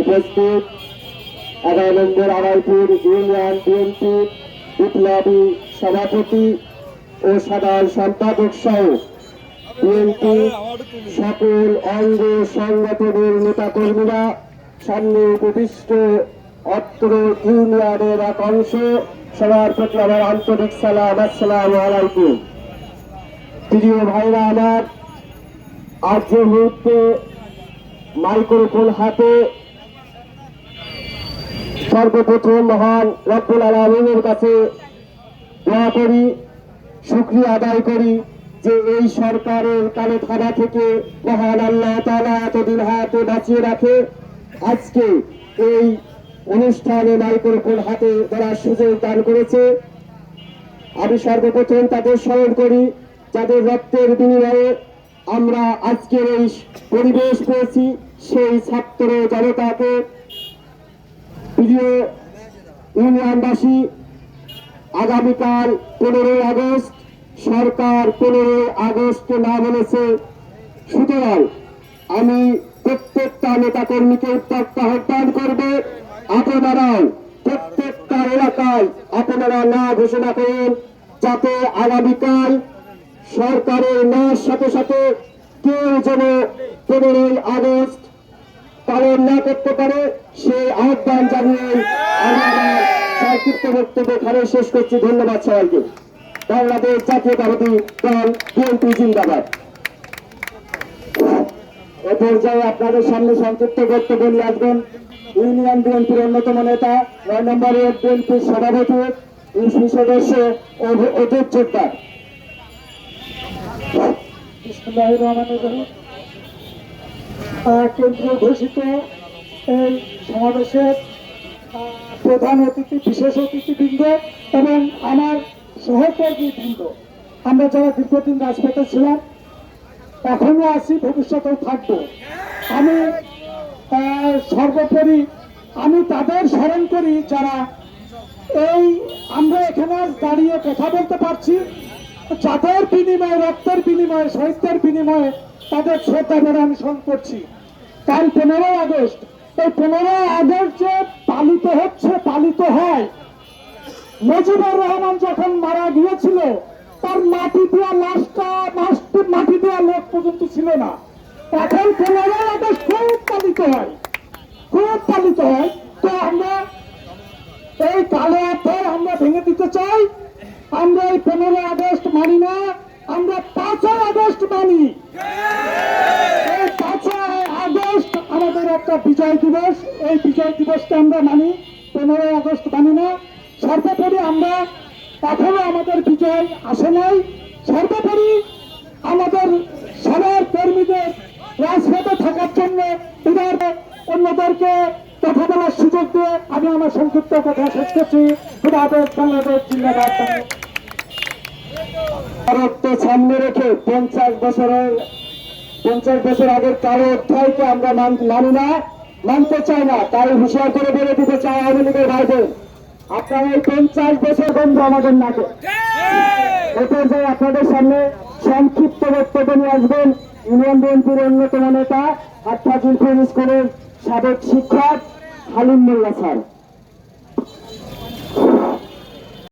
উপস্থিত এগারো নম্বর আড়াইপুর union BNP বিপ্লবী সভাপতি ও সাধারণ সম্পাদক সহ বিএনপি সকল অঙ্গ সংগঠনের নেতাকর্মীরা সামনে উপবিষ্ট অত্র ইউনিয়নের এক অংশ সবার প্রতি আমার আন্তরিক সালাম, আসসালাম আলাইকুম। প্রিয় ভাইরা আমার, আজ মুহূর্তে মাইক্রোফোন হাতে সর্বপ্রথম মহান রব্বুল আলমিনের কাছে দোয়া করি, শুক্রিয়া আদায় করি যে এই সরকারের কালো থানা থেকে মহান আল্লাহ তালা এতদিন হাতে বাঁচিয়ে রাখে। আজকে এই অনুষ্ঠানে মাইক্রোফোন হাতে ধরার সুযোগ দান করেছে। আমি সর্বপ্রথম তাদের স্মরণ করি, যাদের রক্তের বিনিময়ে আমরা আজকের এই পরিবেশ পেয়েছি, সেই ছাত্র জনতাকে। ইউনিয়নবাসী, আগামীকাল পনেরোই আগস্ট, সরকার পনেরোই আগস্ট না বলেছে। সুতরাং আমি প্রত্যেকটা নেতাকর্মীকে উত্তপ্ত আহ্বান করবে আপনারাও প্রত্যেকটা এলাকায় আপনারা না ঘোষণা করুন, যাতে আগামীকাল সরকারের নার সাথে সাথে কেউ যেন পনেরোই আগস্ট পালন না করতে পারে, সেই আহ্বান জানিয়ে সংক্ষিপ্ত বক্তব্য এখানে শেষ করছি। ধন্যবাদ সবাইকে। বাংলাদেশ জাতীয়তাবাদী দল, বিএনপি জিন্দাবাদ। এ পর্যায়ে আপনাদের সামনে সংক্ষিপ্ত বক্তব্য নিয়ে আসবেন ইউনিয়ন বিএনপির অন্যতম নেতা, নয় নম্বর ওয়ার্ড বিএনপির সভাপতি ইউসি সদস্য অজিত ঘোষিত এই সমাবেশের প্রধান অতিথি, বিশেষ অতিথিবৃন্দ এবং আমার সহকর্মী বৃন্দ, আমরা যারা দীর্ঘদিন রাজপথে ছিলাম, এখনও আছি, ভবিষ্যতেও থাকব। আমি সর্বোপরি আমি তাদের স্মরণ করি যারা এই আমরা এখানে দাঁড়িয়ে কথা বলতে পারছি। যাদের বিনিময়ে, রক্তের বিনিময়ে শহীদদের বিনিময়ে তাদের শ্রদ্ধা স্মরণ করছি। কাল পনেরোই আগস্ট, এই পনেরোই আগস্ট যে পালিত হচ্ছে, পালিত হয়, মুজিবুর রহমান যখন মারা গিয়েছিল, তার মাটি দেওয়া লাশটা মাটি দেওয়া লোক পর্যন্ত ছিল না। এখন পনেরোই আগস্ট খুব পালিত হয়। খুব পালিত হয়। তো আমরা এই কালো আমরা ভেঙে দিতে চাই। আমরা এই পনেরো আগস্ট মানি না, আমরা পাঁচই আগস্ট মানি। এই পাঁচই আগস্ট আমাদের একটা বিজয় দিবস। এই বিজয় দিবসকে আমরা মানি, পনেরোই আগস্ট মানি না। সর্বোপরি আমরা এখনও আমাদের বিজয় আসে নাই। সর্বোপরি আমাদের সবার কর্মীদের রাজপথে থাকার জন্য এবার অন্যদেরকে কথা বলার সুযোগ দিয়ে আমি আমার সংক্ষিপ্ত কথা শেষ করছি। খুদাহাফেজ বাংলাদেশ জিন্দাবাদ। ভারতকে সামনে রেখে পঞ্চাশ বছরের, পঞ্চাশ বছর আগের কালো অধ্যায়কে আমরা মানি না, মানতে চাই না তাই হুঁশিয়ার করে বলে দিতে চাই আওয়ামী লীগের ভাইদের। আপনারা এই পঞ্চাশ বছর বন্ধ আমাদের নাকে। এ পর্যায়ে আপনাদের সামনে সংক্ষিপ্ত বক্তব্য নিয়ে আসবেন, ইউনিয়ন বিএনপির অন্যতম নেতা হাটফাজুল স্কুলের সাবেক শিক্ষক হালিম মোল্লা স্যার।